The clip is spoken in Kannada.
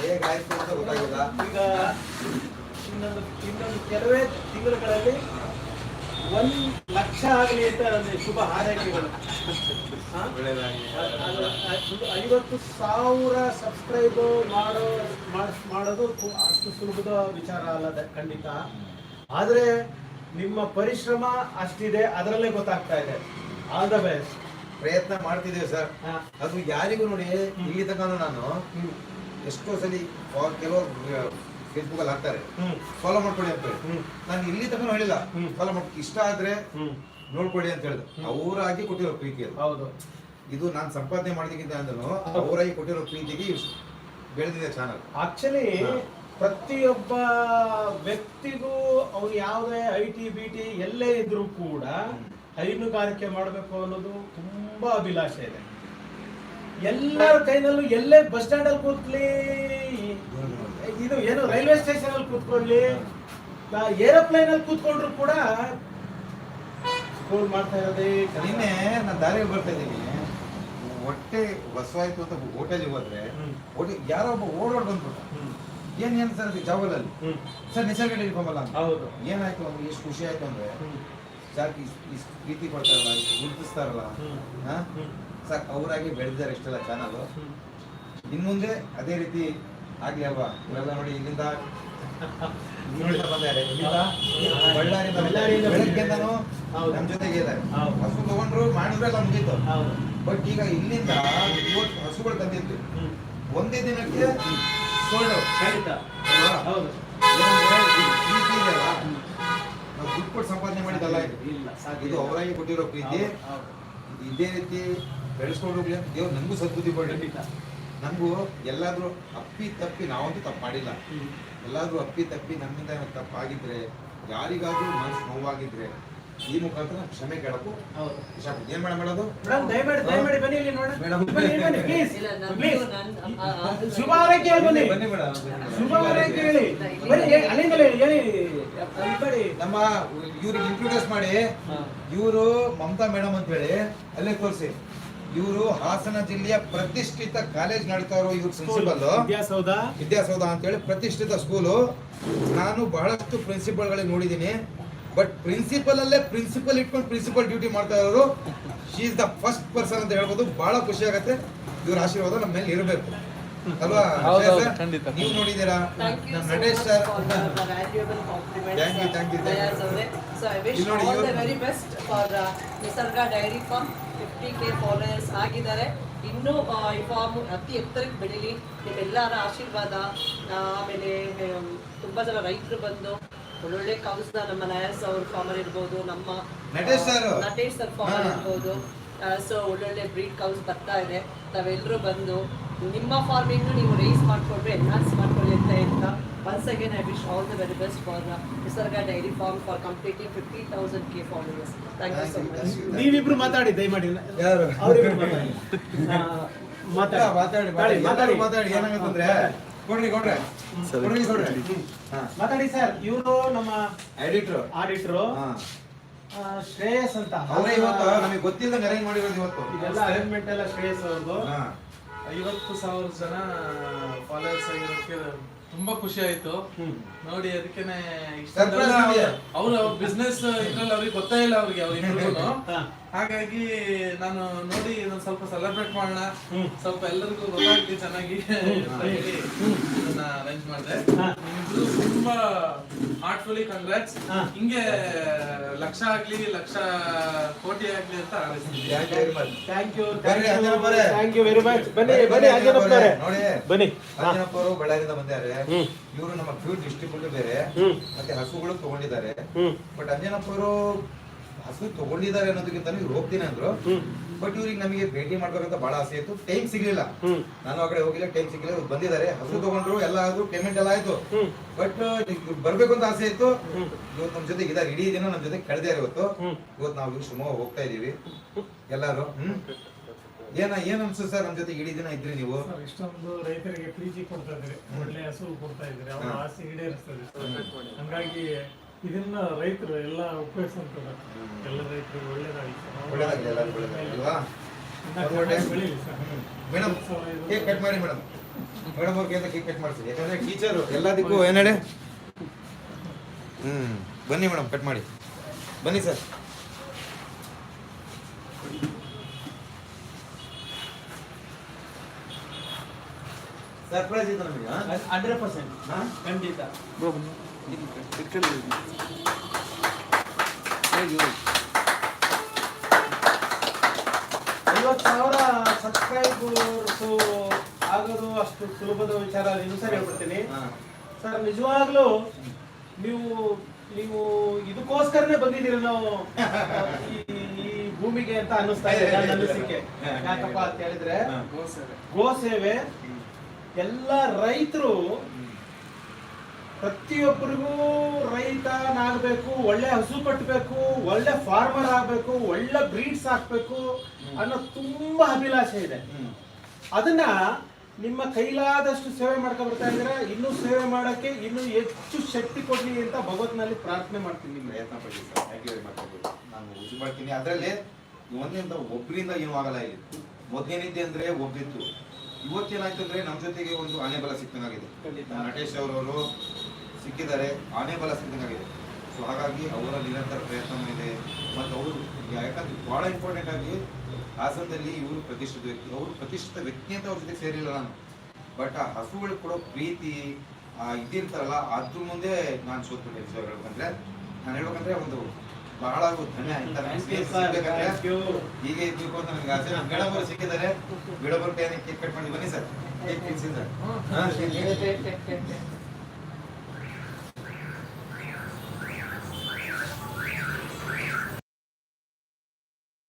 ಹೇಗಾಯ್ತು ಅಂತ ಗೊತ್ತಾಗಿಲ್ಲ. ಈಗ ಇನ್ನೊಂದು ಇನ್ನೊಂದು ಕೆಲವೇ ತಿಂಗಳುಗಳಲ್ಲಿ ಒಂದ್ ಲಕ್ಷ ಆಗಲಿ ಅಂತ ಒಂದು ಶುಭ ಹಾರೈಕೆಗಳು. ಐವತ್ತು ಸಾವಿರ ಸಬ್ಸ್ಕ್ರೈಬ್ ಮಾಡೋ ಮಾಡ್- ಮಾಡೋದು ಅಷ್ಟು ಸುಲಭದ ವಿಚಾರ ಅಲ್ಲ ಖಂಡಿತ. ಆದ್ರೆ ನಿಮ್ಮ ಪರಿಶ್ರಮ ಅಷ್ಟಿದೆ ಅದರಲ್ಲೇ ಗೊತ್ತಾಗ್ತಾ ಇದೆ. ಆಲ್ ದ ಬೆಸ್ಟ್ ಪ್ರಯತ್ನ ಮಾಡ್ತಿದ್ದೇವೆ ಸರ್. ಅದು ಯಾರಿಗೂ ನೋಡಿ ಇಲ್ಲಿ ತನಕ ನಾನು ಎಷ್ಟೋ ಸಲಿ ಕೆಲವರು ಫೇಸ್ಬುಕ್ ಅಲ್ಲಿ ಹಾಕ್ತಾರೆ. ಫಾಲೋ ಮಾಡ್ಕೊಳ್ಳಿ ಅಂತ ಹೇಳಿ. ನಾನು ಇಲ್ಲಿ ತನಕ ಹೇಳಿಲ್ಲ. ಫಾಲೋ ಮಾಡ್ ಇಷ್ಟ ಆದ್ರೆ ನೋಡ್ಕೊಳ್ಳಿ ಅಂತ ಹೇಳಿದ್ರು. ಅವರಾಗಿ ಕೊಟ್ಟಿರೋ ಪ್ರೀತಿ ಅದು. ಹೌದು. ಇದು ನಾನು ಸಂಪಾದನೆ ಮಾಡೋದಕ್ಕಿಂತ ಅಂದ್ರೂ ಅವರಾಗಿ ಕೊಟ್ಟಿರೋ ಪ್ರೀತಿಗೆ ಬೆಳೆದಿದೆ ಚಾನಲ್ ಆಕ್ಚುಲಿ ಪ್ರತಿಯೊಬ್ಬ ವ್ಯಕ್ತಿಗೂ ಅವ್ರು ಯಾವುದೇ ಐ ಟಿ ಬಿ ಟಿ ಎಲ್ಲೇ ಇದ್ರೂ ಕೂಡ ಹೈನುಗಾರಿಕೆ ಮಾಡಬೇಕು ಅನ್ನೋದು ತುಂಬಾ ಅಭಿಲಾಷೆ ಇದೆ ಎಲ್ಲರ ಕೈನಲ್ಲೂ ಎಲ್ಲೇ ಬಸ್ ಸ್ಟ್ಯಾಂಡ್ ಅಲ್ಲಿ ಕೂತ್ಲಿ ಇದು ಏನು ರೈಲ್ವೆ ಸ್ಟೇಷನ್ ಅಲ್ಲಿ ಕೂತ್ಕೊಳ್ಳಿ ಏರೋಪ್ಲೇನ್ ಅಲ್ಲಿ ಕೂತ್ಕೊಂಡ್ರು ಕೂಡ ಸ್ಕೂಲ್ ಮಾಡ್ತಾ ಇರೋದೇ. ನಿನ್ನೆ ನಾನು ದಾರಿಯಲ್ಲಿ ಬರ್ತಾ ಇದ್ದೀನಿ ಹೊಟ್ಟೆ ಬಸವಾಯ್ತು ಅಂತ ಹೋಟೆಲ್ಗೆ ಹೋದ್ರೆ. ಹೋಟೆಲ್ ಯಾರೋ ಒಬ್ಬ ಓಡೋಡ್ ಬಂದ್ಬಿಟ್ಟ. ಏನ್ ಏನ್ ಸರ್ ಜಾವಲಲ್ಲಿ. ಸರ್ ನಿಸರ್ಗ. ಹೌದು ಏನಾಯ್ತು ಅಂದ್ರೆ ಎಷ್ಟು ಖುಷಿ ಆಯ್ತು ಅಂದ್ರೆ ಹ್ಮ್. ಇಷ್ಟು ಪ್ರೀತಿ ಕೊಡ್ತಾರಲ್ಲ ಗುರುತಿಸ್ತಾರಲ್ಲ. ಸಾಕ್ ಅವರಾಗಿ ಬೆಳೆದಿದ್ದಾರೆ ಇಷ್ಟೆಲ್ಲ ಚಾನಲ್. ಇನ್ ಮುಂದೆ ಅದೇ ರೀತಿ ಆಗ್ಲಿ ಅಲ್ವಾ? ಇವೆಲ್ಲ ನೋಡಿ ಇಲ್ಲಿಂದ ಇಲ್ಲಿಂದ ಬಂದಾರೆ. ಇಲ್ಲಿಂದ ಬಳ್ಳಾರಿಯಿಂದ ಬಳ್ಳಾರಿಯಿಂದ ಬೆಳಗ್ಗೆಯಿಂದನೂ ಹೌದು. ನಮ್ ಜೊತೆಗೆ ಇದ್ದಾರೆ. ಹಸು ತಗೊಂಡ್ರು ಮಾಡಿದ್ರೆಲ್ಲ ಮುಗೀತು. ಬಟ್ ಈಗ ಇಲ್ಲಿಂದ ಇವತ್ತು ಹಸುಗಳು ತಂದಿತ್ತು ಒಂದೇ ದಿನಕ್ಕೆ ಸೋಲ್ಡ್ ಖಂಡಿತ ಹೌದು. ಇದೆಯಲ್ಲ ನಾವು ದುಡ್ಡು ಕೊಟ್ಟು ಸಂಪಾದನೆ ಮಾಡಿದಲ್ಲ ಇದು ಇಲ್ಲ ಸಾಧ್ಯ ಇದು ಅವರಾಗಿ ಕೊಟ್ಟಿರೋ ಪ್ರೀತಿ. ಇದು ರೀತಿ ಬೆಳೆಸ್ಕೊಂಡು ಹೋಗ್ಲಿ ಅಂತ ದೇವ್ರು ನಮಗೂ ಸದ್ಬುದ್ಧಿ ಕೊಡಲಿ ನಮಗೂ ಎಲ್ಲಾದರೂ ಅಪ್ಪಿ ತಪ್ಪಿ ನಾವಂತೂ ತಪ್ಪು ಮಾಡಿಲ್ಲ. ಎಲ್ಲಾದ್ರೂ ಅಪ್ಪಿ ತಪ್ಪಿ ನಮ್ಮಿಂದ ತಪ್ಪಾಗಿದ್ರೆ ಯಾರಿಗಾದ್ರೂ ಮನಸ್ಸು ನೋವಾಗಿದ್ರೆ ಈ ಮುಖಾಂತರ ಕ್ಷಮೆ ಕೇಳಕ್ಕೂ ಹೌದು. ಏನ್ ಮೇಡಮ್ ಹೇಳೋದು? ದಯಮಾಡಿ ದಯಮಾಡಿ ಬನ್ನಿ ಇಲ್ಲಿ ನೋಡಿ. ಬನ್ನಿ ಬನ್ನಿ ಪ್ಲೀಸ್ ಪ್ಲೀಸ್ ಶುಭ ಹಾರೈಕೆ ಹೇಳಿ ಬನ್ನಿ ಬನ್ನಿ. ಮೇಡಮ್ ಶುಭ ಹಾರೈಕೆ ಹೇಳಿ ಬನ್ನಿ ಅಲ್ಲಿಂದಲೇ ಹೇಳಿ ಬನ್ನಿ ನಮ್ಮ ಇವ್ರಿಗೆ ಇಂಟ್ರೊಡ್ಯೂಸ್ ಮಾಡಿ. ಇವರು ಮಮತಾ ಮೇಡಮ್ ಅಂತ ಹೇಳಿ ಅಲ್ಲೇ ತೋರಿಸಿ. ಇವರು ಹಾಸನ ಜಿಲ್ಲೆಯ ಪ್ರತಿಷ್ಠಿತ ಕಾಲೇಜ್ ನಡೀತಾ ಇರೋ ಇವ್ರ ಪ್ರಿನ್ಸಿಪಲ್ ವಿದ್ಯಾಸೌಧ. ವಿದ್ಯಾಸೌಧ ಅಂತೇಳಿ ಪ್ರತಿಷ್ಠಿತ ಸ್ಕೂಲು ನಾನು ಬಹಳಷ್ಟು ಪ್ರಿನ್ಸಿಪಲ್ಗಳಿಗೆ ನೋಡಿದ್ದೀನಿ. ಬಟ್ ಪ್ರಿನ್ಸಿಪಲ್ ಅಲ್ಲೇ ಪ್ರಿನ್ಸಿಪಲ್ ಇಟ್ಕೊಂಡು ಪ್ರಿನ್ಸಿಪಲ್ ಡ್ಯೂಟಿ ಮಾಡ್ತಾ ಇರೋರು she is the first person ಅಂತ ಹೇಳ್ಬೋದು. ಬಹಳ ಖುಷಿ ಆಗುತ್ತೆ. ಇವ್ರ ಆಶೀರ್ವಾದ ನಮ್ಮ ಮೇಲೆ ಇರಬೇಕು. ಅಲ್ವಾ. ನೀವು ನೋಡಿದ್ದೀರಾ? ನಮ್ಮ Natesh sir. very best for uh, Nisarga dairy farm fifty K followers ಆಗಿದ್ದಾರೆ. ಇನ್ನೂ ಈ ಫಾರ್ಮ್ ಅತಿ ಎತ್ತರಕ್ಕೆ ಬೆಳೀಲಿ. ನಿಮ್ಮೆಲ್ಲರ ಆಶೀರ್ವಾದ ಆಮೇಲೆ ಆಮ್, ತುಂಬಾ ಜನ ರೈತರು ಬಂದು ಒಳ್ಳೊಳ್ಳೆ ಕೌಸ್ ನಮ್ಮ ನಯಾಸ್ ಅವ್ರ ಫಾರ್ಮರ್ ಇರ್ಬೋದು ನಮ್ಮ ನಟೇಶ್ ಸರ್ ಫಾರ್ಮರ್. ಇರ್ಬೋದು. ಸೊ ಒಳ್ಳೊಳ್ಳೆ ಬ್ರೀಡ್ ಕೌಸ್ ಬರ್ತಾ ಇದೆ. ತಾವೆಲ್ಲರೂ ಬಂದು ನಿಮ್ಮ ಫಾರ್ಮಿಂಗ್ ನೀವು ರೈಸ್ ಮಾಡಿಕೊಂಡ್ರೆ ಎನ್ಹಾನ್ಸ್ ಮಾಡ್ಕೊಳ್ಳಿ ಅಂತ ಹೇಳ್ತಾ once again I wish all the very best for Nisarga dairy farm for completing fifty thousand K followers thank you so much ನೀವಿಬ್ರು ಮಾತಾಡಿ ದಯಮಾಡಿ. ಯಾರು? ಮಾತಾಡಿ. ಆ, ಮಾತಾಡಿ. ಮಾತಾಡಿ ಮಾತಾಡಿ. ಮಾತಾಡಿ. ಮಾತಾಡಿ ಏನಾಗತ್ತಂದ್ರೆ? ಕೊಡ್ರಿ ಕೊಡ್ರಿ. ಕೊಡ್ರಿ ಕೊಡ್ರಿ. ಹಾ. ಮಾತಾಡಿ ಸರ್ ಇವರು ನಮ್ಮ ಎಡಿಟ್ರು ಆಡಿಟ್ರು. ಹಾ. ಶ್ರೇಯಸ್ ಅಂತ. ಅವರೇ ಇವತ್ತು ನಮಗೆ ಗೊತ್ತಿಲ್ಲದಂಗೆ ಅರೇಂಜ್ ಮಾಡಿರೋದು ಇವತ್ತು. ಇದೆಲ್ಲ ಅರೇಂಜ್ಮೆಂಟ್ ಎಲ್ಲ ಶ್ರೇಯಸ್ ಅವ್ರದ್ದು. ಹಾ. ಐವತ್ತು ಸಾವಿರ ಜನ ಫಾಲೋವರ್ಸ್ ಆಗಿರೋದಕ್ಕೆ ತುಂಬಾ ಖುಷಿ ಆಯ್ತು. ನೋಡಿ ಅದಕ್ಕೇನೆ Surprise ನಿಮ್ಗೆ? ಅವ್ರ ಬಿಸ್ನೆಸ್ ಇದ್ರಲ್ಲಿ ಅವ್ರಿಗೆ ಗೊತ್ತೇ ಇಲ್ಲ ಅವ್ರಿಗೆ ಅವ್ರಿಗೂ ಹಾಗಾಗಿ ನಾನು ನೋಡಿ ಇದನ್ನ ಸ್ವಲ್ಪ ಸೆಲೆಬ್ರೇಟ್ ಮಾಡೋಣ. ಸ್ವಲ್ಪ ಎಲ್ಲರಿಗೂ ಗೊತ್ತಾಗ್ಲಿ ಚೆನ್ನಾಗಿ. ಅರೇಂಜ್ ಮಾಡಿದೆ. ಹಾ. ತುಂಬಾ ಹಾರ್ಟ್ಫುಲಿ ಕಂಗ್ರಾಟ್ಸ್ ಹಾ. ಹಿಂಗೆ ಲಕ್ಷ ಆಗ್ಲಿ ಲಕ್ಷ ಕೋಟಿ ಆಗ್ಲಿ ಅಂತ ಥ್ಯಾಂಕ್ ಯು ಬರ್ರಿ, ಥ್ಯಾಂಕ್ ಯು ವೆರಿ ಮಚ್ ಬನ್ನಿ ನೋಡಿ ಬನ್ನಿ. ಅಂಜನಪ್ಪ ಅವರು ಬಳ್ಳಾರಿಯಿಂದ ಬಂದಿದ್ದಾರೆ. ಇವರು ನಮ್ಮ ಫ್ಯೂರ್ ಡಿಸ್ಟ್ರಿಬ್ಯೂಟರ್ ಬೇರೆ. ಮತ್ತೆ ಹಸುಗಳು ತಗೊಂಡಿದ್ದಾರೆ. ಬಟ್ ಅಂಜನಪ್ಪ ಅವರು ಹಸು ತಗೊಂಡಿದ್ದಾರೆ ಅನ್ನೋದಕ್ಕಿಂತ ಇವ್ರು ಹೋಗ್ತೀನಿ ಅಂದ್ರು. ಬಟ್ ಇವ್ರಿಗೆ ನಮಗೆ ಭೇಟಿ ಮಾಡ್ಬೇಕಂತ ಬಹಳ ಆಸೆ ಇತ್ತು. ಟೈಮ್ ಸಿಗ್ಲಿಲ್ಲ. ನಾನು ಆ ಕಡೆ ಹೋಗಿಲ್ಲ ಟೈಮ್ ಸಿಗ್ಲಿಲ್ಲ. ಇವ್ರು ಬಂದಿದ್ದಾರೆ. ಹಸು ತಗೊಂಡ್ರು ಎಲ್ಲ ಆದ್ರು ಪೇಮೆಂಟ್ ಎಲ್ಲ ಆಯ್ತು. ಬಟ್ ಬರ್ಬೇಕು ಅಂತ ಆಸೆ ಇತ್ತು. ಇವತ್ತು ನಮ್ ಜೊತೆ ಇದಾರೆ ಇಡೀ ದಿನ ನಮ್ ಜೊತೆ ಕಳೆದೇ ಇವತ್ತು. ಇವತ್ತು ನಾವು ಶಿವಮೊಗ್ಗ ಹೋಗ್ತಾ ಇದೀವಿ ಎಲ್ಲಾರು ಹ್ಮ್. ಏನ ಏನ್ ಅನ್ಸುತ್ತೆ ಸರ್ ನಮ್ ಜೊತೆ ಇಡೀ ದಿನ ಇದ್ರಿ ನೀವು? ಸರ್, ಇಷ್ಟೊಂದು ರೈತರಿಗೆ ಪ್ರೀತಿ ಕೊಡ್ತಾ ಇದ್ರಿ ಒಳ್ಳೆ ಹಸು ಕೊಡ್ತಾ ಇದ್ರಿ ಅವ್ರ ಆಸೆ ಈಡೇರಿಸ್ತದೆ. ಹಂಗಾಗಿ ಇದನ್ನ ರೈತರು ಎಲ್ಲ ಉಪಯೋಗಿಸ್ತಾರೆ ಎಲ್ಲ ರೈತರು ಒಳ್ಳೇದಾಗಿ ಸರ್. ಒಳ್ಳೇದಾಗ್ಲಿ ಎಲ್ಲರಿಗೂ ಒಳ್ಳೇದಾಗ್ಲಿ ಅಲ್ವಾ? ಇನ್ನ ಚೆನ್ನಾಗಿ ಸರ್. ಮೇಡಮ್ ಕೇಕ್ ಕಟ್ ಮಾಡಿ ಮೇಡಮ್. ಮೇಡಮ್ ಅವ್ರಿಗೆ ಕೇಕ್ ಕಟ್ ಮಾಡಿಸಿ ಯಾಕಂದ್ರೆ ಟೀಚರು ಎಲ್ಲದಕ್ಕೂ ಏನ್ ಹೇಳಿ? ಹ್ಮ್ ಬನ್ನಿ ಮೇಡಮ್ ಕಟ್ ಮಾಡಿ. ಬನ್ನಿ ಸರ್. ಸರ್ಪ್ರೈಸ್ ಇದೆ ನಮಗೆ ಹಂಡ್ರೆಡ್ ಪರ್ಸೆಂಟ್. ಹಾ? ಖಂಡಿತ. ಐವತ್ತು ಸಾವಿರ ಸಬ್ಸ್ಕ್ರೈಬರ್ಸ್ ಆಗೋದು ಅಷ್ಟು ಸುಲಭದ ವಿಚಾರ ಇನ್ನೂ ಸರಿ ಹೇಳ್ಬಿಡ್ತೀನಿ ಸರ್ ನಿಜವಾಗ್ಲೂ ನೀವು ನೀವು ಇದಕ್ಕೋಸ್ಕರನೇ ಬಂದಿದ್ದೀರ ನಾವು ಈ ಈ ಭೂಮಿಗೆ ಅಂತ ಅನ್ನಿಸ್ತಾ ಇದೆ ನನ್ನ ಅನಿಸಿಕೆ. ಯಾಕಪ್ಪ ಅಂತ ಹೇಳಿದ್ರೆ ಗೋ ಸೇವೆ ಎಲ್ಲ ರೈತರು ಪ್ರತಿಯೊಬ್ಬರಿಗೂ ರೈತನಾಗಬೇಕು ಒಳ್ಳೆ ಹಸು ಕಟ್ಟಬೇಕು ಒಳ್ಳೆ ಫಾರ್ಮರ್ ಆಗಬೇಕು ಒಳ್ಳೆ ಬ್ರೀಡ್ಸ್ ಹಾಕಬೇಕು ಅನ್ನೋ ತುಂಬಾ ಅಭಿಲಾಷೆ ಇದೆ. ಅದನ್ನ ನಿಮ್ಮ ಕೈಲಾದಷ್ಟು ಸೇವೆ ಮಾಡ್ಕೊ ಬರ್ತಾ ಇದ್ರೆ ಇನ್ನೂ ಸೇವೆ ಮಾಡೋಕ್ಕೆ ಇನ್ನೂ ಹೆಚ್ಚು ಶಕ್ತಿ ಕೊಡ್ಲಿ ಅಂತ ಭಗವತ್ನಲ್ಲಿ ಪ್ರಾರ್ಥನೆ ಮಾಡ್ತೀನಿ ನಿಮ್ಮ ಪ್ರಯತ್ನ ಪಡಿ sir. Thank you very much ನಾನು ಯೂಸ್ ಮಾಡ್ತೀನಿ. ಅದರಲ್ಲಿ ಒಂದಿಂದ ಒಬ್ಬರಿಂದ ಏನೂ ಆಗಲ್ಲ ಇಲ್ಲಿ. ಮೊದಲೇನಿದ್ದೆ ಅಂದ್ರೆ ಒಬ್ಬಿತ್ತು ಇವತ್ತೇನಾಯ್ತು ಅಂದ್ರೆ ನಮ್ಮ ಜೊತೆಗೆ ಒಂದು ಆನೆ ಬಲ ಸಿಕ್ಕಂಗಾಗಿದೆ ನಟೇಶ್ ಅವರವರು ಸಿಕ್ಕಿದ್ದಾರೆ ಆನೆ ಬಲ ಸಿಕ್ಕಂಗಾಗಿದೆ ಸೊ ಹಾಗಾಗಿ ಅವರ ನಿರಂತರ ಪ್ರಯತ್ನವೂ ಇದೆ ಮತ್ತು ಅವರು ಯಾಕಂದ್ರೆ ಬಹಳ ಇಂಪಾರ್ಟೆಂಟ್ ಆಗಿ ಹಾಸನದಲ್ಲಿ ಇವರು ಪ್ರತಿಷ್ಠಿತ ವ್ಯಕ್ತಿ. ಅವರು ಪ್ರತಿಷ್ಠಿತ ವ್ಯಕ್ತಿ ಅಂತ ಅವ್ರ ಜೊತೆ ಸೇರಿಲ್ಲ ನಾನು. ಬಟ್ ಆ ಹಸುಗಳು ಕೊಡೋ ಪ್ರೀತಿ ಆ ಇದಿರ್ತಾರಲ್ಲ ಅದ್ರ ಮುಂದೆ ನಾನು ಸೋತ್ಬಿಟ್ಟೆ ಸರ್ ಹೇಳ್ಬೇಕಂದ್ರೆ. ನಾನು ಹೇಳ್ಬೇಕಂದ್ರೆ ಒಂದು ಬಹಳ ಧನ್ಯ. ಹೀಗೆ ಇರ್ಬೇಕು ಅಂತ ನನಗೆ ಆಸೆ. ನಮ್ಮ ಅವರು ಸಿಕ್ಕಿದ್ದಾರೆ ಗಿಡಬರು ಕೈ ಕೇಕ್ ಕಟ್ ಮಾಡಿ ಬನ್ನಿ ಸರ್ ಕೇಕ್ ತಿನ್ಸಿ ಸರ್